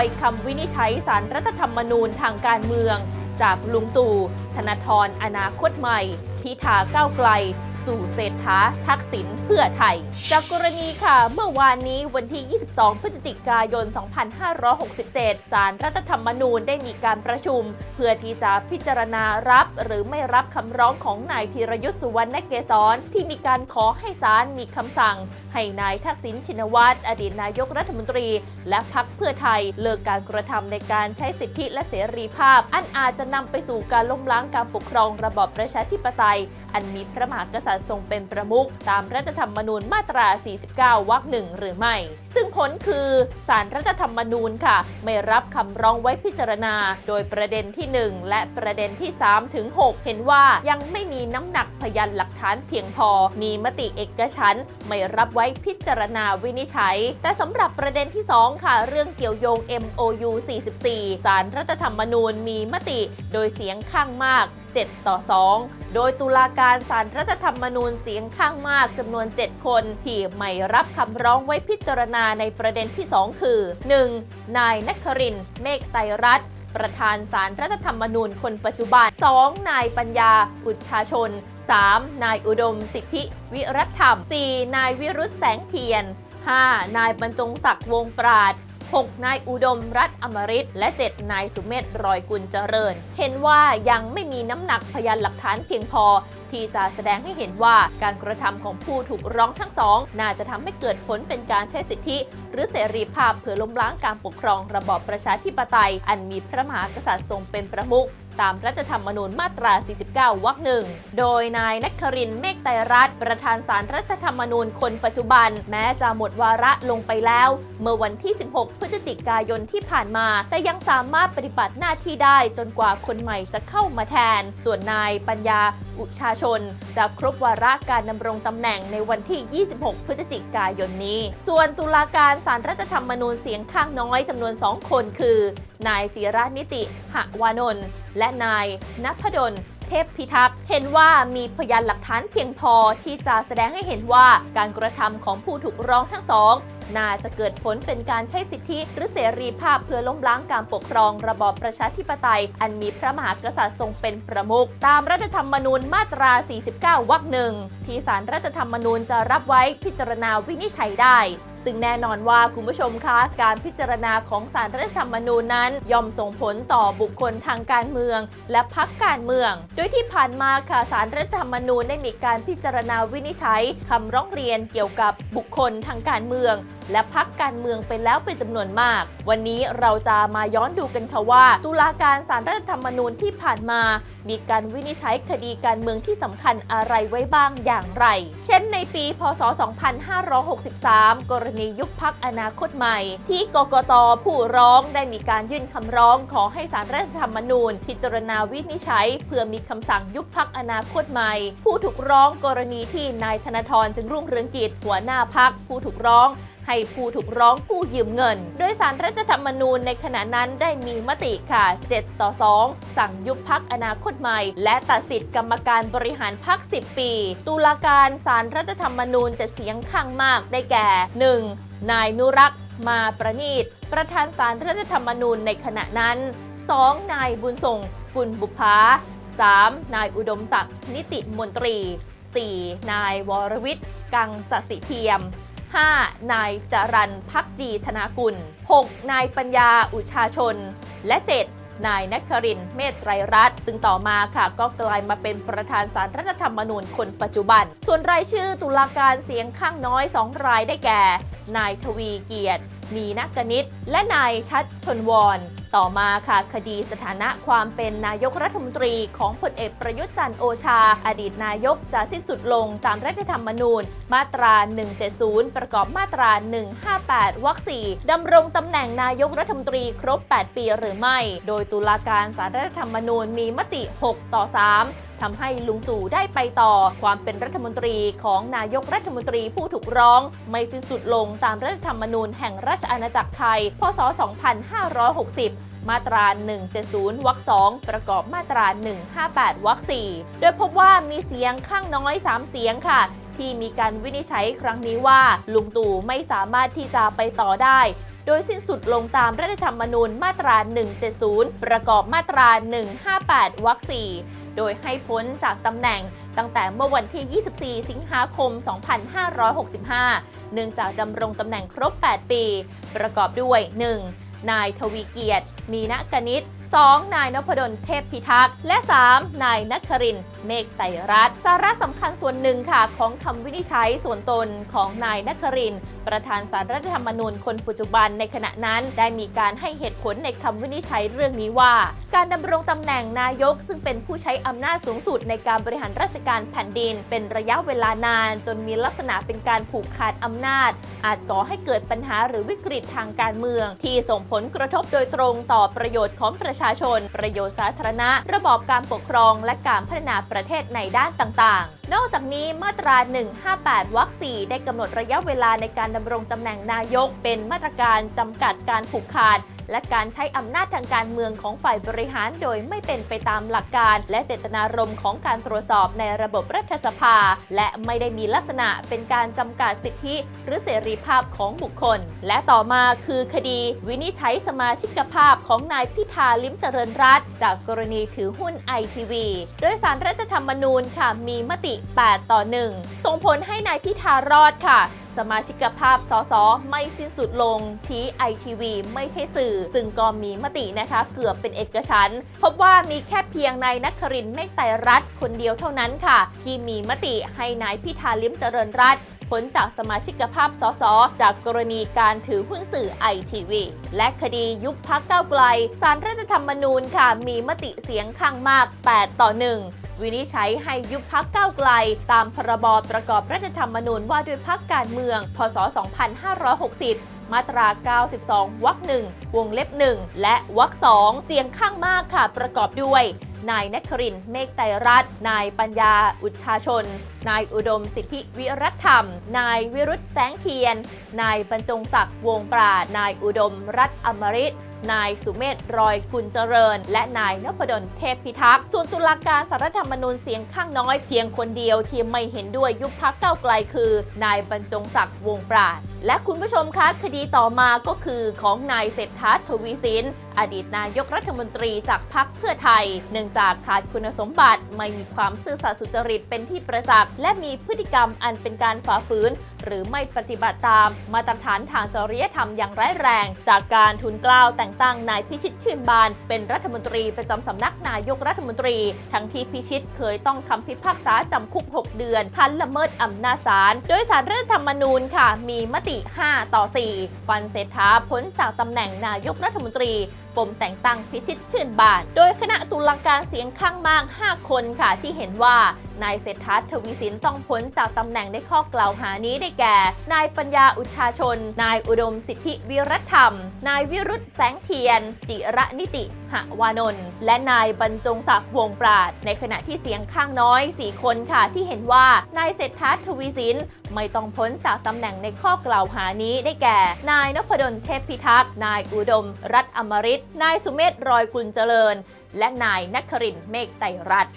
อยคำวินิจฉัยสารรัฐธรรมนูญทางการเมือง จากลุงตู่ธนาธรอนาคตใหม่ พิธาก้าวไกล สู่เศรษฐาทักษิณเพื่อไทย จากกรณีค่ะ เมื่อวานนี้วันที่ 22 พฤศจิกายน 2567 สารรัฐธรรมนูญได้มีการประชุม เพื่อที่จะพิจารณารับหรือไม่รับคำร้องของนายธีรยุทธ์สุวรรณเกษรที่มีการขอให้ศาลมีคำสั่ง ให้นายทักษิณชินวัตรอดีตนายกรัฐมนตรี และพักเพื่อไทยเลิกการกระทำในการใช้สิทธิและเสรีภาพ อันอาจจะนำไปสู่การล้มล้างการปกครองระบอบประชาธิปไตย อันมีพระมหากษัตริย์ทรงเป็นประมุขตามรัฐธรรมนูญมาตรา 49 วรรคหนึ่งหรือไม่ ซึ่งผลคือสารรัฐธรรมนูญค่ะ ไม่รับคำร้องไว้พิจารณา โดยประเด็นที่ 1 และประเด็นที่ 3 ถึง 6 เห็นว่ายังไม่มีน้ำหนักพยานหลักฐานเพียงพอ มีมติเอกฉันไม่รับไว้พิจารณาวินิจฉัย แต่สำหรับประเด็นที่ 2 ค่ะ เรื่องเกี่ยวโยง MOU 44 สารรัฐธรรมนูญมีมติ โดยเสียงข้างมาก 7 ต่อ 2 โดยตุลาการสารรัฐธรรมนูญเสียงข้างมากจำนวน 7 คนที่ไม่รับคำร้องไว้พิจารณาในประเด็นที่ 2 คือ 1. นายนัครินเมฆไตรรัตน์ประธานสารรัฐธรรมนูญคนปัจจุบัน 2. นายปัญญา อุชาชน 3. นายอุดมสิทธิ วิรัตธรรม 4. นายวิรุษแสงเทียน 5. นายบรรจงศักดิ์วงศ์ปราด 6 นายอุดมรัฐอมริตและ 7 นายสุเมธรอยกุลเจริญ เห็นว่ายังไม่มีน้ำหนักพยานหลักฐานเพียงพอ ที่จะแสดงให้เห็นว่าการกระทำของผู้ถูกร้องทั้งสอง น่าจะทำให้เกิดผลเป็นการใช้สิทธิ หรือเสรีภาพเพื่อล้มล้างการปกครองระบอบประชาธิปไตย อันมีพระมหากษัตริย์ทรงเป็นประมุขตามรัฐธรรมนูญมาตรา 49 วรรคหนึ่ง โดยนายนักครินทรเมฆไตรรัตน์ประธานสารรัฐธรรมนูญคนปัจจุบัน แม้จะหมดวาระลงไปแล้ว เมื่อวันที่ 16 พฤศจิกายนที่ผ่านมา แต่ยังสามารถปฏิบัติหน้าที่ได้จนกว่าคนใหม่จะเข้ามาแทน ส่วนนายปัญญาอุชาชน จะครบวาระการดำรงตำแหน่งในวันที่ 26 พฤศจิกายนนี้ ส่วนตุลาการสารรัฐธรรมนูญเสียงข้างน้อยจำนวน 2 คนคือ นายจิระนิติหะวานนท์และนายนพดลเทพพิทักษ์เห็นว่ามีพยานหลักฐานเพียงพอที่จะแสดงให้เห็นว่าการกระทำของผู้ถูกร้องทั้งสอง น่าจะเกิดผลเป็นการใช้สิทธิหรือเสรีภาพเพื่อล้มล้างการปกครองระบอบประชาธิปไตย อันมีพระมหากษัตริย์ทรงเป็นประมุขตามรัฐธรรมนูญมาตรา 49 วรรคหนึ่งที่สารรัฐธรรมนูญจะรับไว้พิจารณาวินิจฉัยได้ ซึ่งแน่นอนว่าคุณผู้ชมคะการพิจารณาของสารรัฐธรรมนูญนั้นย่อมส่งผลต่อบุคคลทางการเมือง และพักการเมือง โดยที่ผ่านมาค่ะสารรัฐธรรมนูญได้มีการพิจารณาวินิจฉัยคำร้องเรียนเกี่ยวกับบุคคลทางการเมือง และพักการเมืองไปแล้วเป็นจำนวนมาก วันนี้เราจะมาย้อนดูกันค่ะว่า ตุลาการสารรัฐธรรมนูญที่ผ่านมา มีการวินิจฉัยคดีการเมืองที่สำคัญอะไรไว้บ้างอย่างไร เช่นในปี พศ 2563 กรณียุบพักอนาคตใหม่ ที่กกตผู้ร้องได้มีการยื่นคำร้องขอให้สารรัฐธรรมนูญ พิจารณาวินิจฉัยเพื่อมีคำสั่งยุบพักอนาคตใหม่ ผู้ถูกร้องกรณีที่นายธนาธรจึงรุ่งเรืองกิจหัวหน้าพักผู้ถูกร้อง ให้ผู้ถูกร้องกู้ยืมเงิน โดยสารรัฐธรรมนูญในขณะนั้นได้มีมติค่ะ 7 ต่อ 2 สั่งยุบพักอนาคตใหม่ และตัดสิทธิ์กรรมการบริหารพัก 10 ปี ตุลาการสารรัฐธรรมนูญจะเสียงข้างมากได้แก่ 1. นายนุรักษ์มาประนีต ประธานสารรัฐธรรมนูญในขณะนั้น 2. นายบุญส่งกุลบุภา 3. นายอุดมศักดิ์นิติมนตรี 4. นายวรวิทย์ กังสสิเทียม 5. นายจรันพักดีธนากุล 6. นายปัญญาอุชาชน และ 7. นายนัครินเมตไตรรัตน์ซึ่งต่อมาค่ะ ก็กลายมาเป็นประธานสารรัฐธรรมนูญคนปัจจุบัน ส่วนรายชื่อตุลาการเสียงข้างน้อย 2 รายได้แก่ นายทวีเกียรติ มีนักกนิษฐ์และนายชัดชนวร ต่อมาค่ะคดีสถานะความเป็นนายกรัฐมนตรีของพลเอกประยุทธ์จันทร์โอชา อดีตนายกจะสิ้นสุดลงตามรัฐธรรมนูญ มาตรา 170 ประกอบมาตรา 158 วรรค 4ดำรงตำแหน่งนายกรัฐมนตรีครบ 8 ปีหรือไม่ โดยตุลาการสารรัฐธรรมนูญมีมติ 6 ต่อ 3 ทำให้ลุงตู่ได้ไปต่อ ความเป็นรัฐมนตรีของนายกรัฐมนตรีผู้ถูกร้อง ไม่สิ้นสุดลงตามรัฐธรรมนูญแห่งราชอาณาจักรไทย พศ 2560มาตรา 170 วรรค 2 ประกอบมาตรา 158 วรรค 4 โดยพบว่ามีเสียงข้างน้อย 3 เสียงค่ะ ที่มีการวินิจฉัยครั้งนี้ว่า ลุงตู่ไม่สามารถที่จะไปต่อได้ โดยสิ้นสุดลงตามรัฐธรรมนูญมาตรา 170 ประกอบมาตรา 158 วรรค 4 โดยให้พ้นจากตำแหน่งตั้งแต่เมื่อวันที่ 24 สิงหาคม 2565 เนื่องจากดำรงตำแหน่งครบ 8 ปี ประกอบด้วย 1. นายทวีเกียรติ มีนกนิษฐ์ 2. นายนพดลเทพพิทักษ์ และ 3. นายนครินทร์เมฆไตรรัตสาระสำคัญส่วนหนึ่งค่ะ ของคำวินิจฉัยส่วนตนของนายนครินทร์ประธานสารรัฐธรรมนูญคนปัจจุบันในขณะนั้นได้มีการให้เหตุผลในคำวินิจฉัยเรื่องนี้ว่า การดำรงตำแหน่งนายกซึ่งเป็นผู้ใช้อำนาจสูงสุดในการบริหารราชการแผ่นดิน เป็นระยะเวลานาน จนมีลักษณะเป็นการผูกขาดอำนาจ อาจก่อให้เกิดปัญหาหรือวิกฤตทางการเมือง ที่ส่งผลกระทบโดยตรงต่อประโยชน์ของประชาชน ประโยชน์สาธารณะ ระบอบการปกครอง และการพัฒนาประเทศในด้านต่างๆ นอกจากนี้มาตรา 158 วรรค 4 ได้กำหนดระยะเวลาในการดำรงตำแหน่งนายก เป็นมาตรการจำกัดการผูกขาด และการใช้อำนาจทางการเมืองของฝ่ายบริหารโดยไม่เป็นไปตามหลักการ และเจตนารมณ์ของการตรวจสอบในระบบรัฐสภา และไม่ได้มีลักษณะเป็นการจำกัดสิทธิ หรือเสรีภาพของบุคคล และต่อมาคือคดี วินิจฉัยสมาชิกภาพของนายพิธาลิ้มเจริญรัตจากกรณีถือหุ้นไอทีวีโดยสารรัฐธรรมนูญค่ะมีมติ 8 ต่อ 1 ส่งผลให้นายพิธารอดค่ะ สมาชิกภาพสสไม่สิ้นสุดลง ชี้ไอทีวีไม่ใช่สื่อ ซึ่งก็มีมตินะคะเกือบเป็นเอกฉันพบว่ามีแค่เพียงนายนักครินทร์เมฆไตรัตคนเดียวเท่านั้นค่ะ ที่มีมติให้นายพิธาลิมเจริญรัตน์พ้นจากสมาชิกภาพสสจากกรณีการถือหุ้นสื่อไอทีวีและคดียุบพักเก้าไกลสารรัฐธรรมนูญค่ะ มีมติเสียงข้างมาก 8 ต่อ 1 วินิจฉัยให้ยุบพักก้าวไกล ตามพรบประกอบรัฐธรรมนูญว่าด้วยพักการเมือง พศ 2560มาตรา 92 วรรคหนึ่งวงเล็บ1และวรรคสองเสียงข้างมากค่ะ ประกอบด้วย นายนครินเมฆไตรรัตน์ นายปัญญา อุชาชน นายอุดมสิทธิวิรัตธรรม นายวิรุธแสงเทียน นายบรรจงศักดิ์ วงปราด นายอุดมรัตอมริต นายสุเมธรอยกุลเจริญ และนายนพดลเทพพิทักษ์ส่วนตุลาการสารธรรมนูญเสียงข้างน้อยเพียงคนเดียวที่ไม่เห็นด้วยยุบพักเก้าไกลคือ นายบรรจงศักดิ์วงปราด และคุณผู้ชมคะคดีต่อมาก็คือของนายเศรษฐาทวีสิน อดีตนายกรัฐมนตรีจากพรรคเพื่อไทย เนื่องจากขาดคุณสมบัติไม่มีความซื่อสัตย์สุจริตเป็นที่ประจักษ์และมีพฤติกรรมอันเป็นการฝ่าฝืน หรือไม่ปฏิบัติตาม มาตรฐานทางจริยธรรมอย่างร้ายแรง จากการทุนกล้าวแต่งตั้งนายพิชิตชื่นบาน เป็นรัฐมนตรีประจำสำนักนายกรัฐมนตรี ทั้งที่พิชิตเคยต้องคำพิพากษาจำคุก 6 เดือนทันละเมิดอำนาจศาลโดยสารรัฐธรรมนูญค่ะ มีมติ5 ต่อ 4 ฟันเศรษฐาพ้นจากตำแหน่งนายกรัฐมนตรีปมแต่งตั้งพิชิตชื่นบาน โดยคณะตุลาการเสียงข้างมาก 5 คนค่ะที่เห็นว่า นายเศรษฐาทวีสินต้องพ้นจากตำแหน่งในข้อกล่าวหานี้ได้แก่ นายปัญญาอุชาชน นายอุดมสิทธิวิรัตธรรม นายวิรุธแสงเทียน จิระนิติหวานนท์และนายบรรจงศักดิ์วงปราด ในขณะที่เสียงข้างน้อย 4 คนค่ะที่เห็นว่านายเศรษฐาทวีสินไม่ต้องพ้นจากตำแหน่งในข้อกล่าวหานี้ได้แก่ นายนพดลเทพพิทักษ์ นายอุดม รัตนอมริตนายสุเมธรอยกุลเจริญ และนายนครินเมฆไตรรัตน์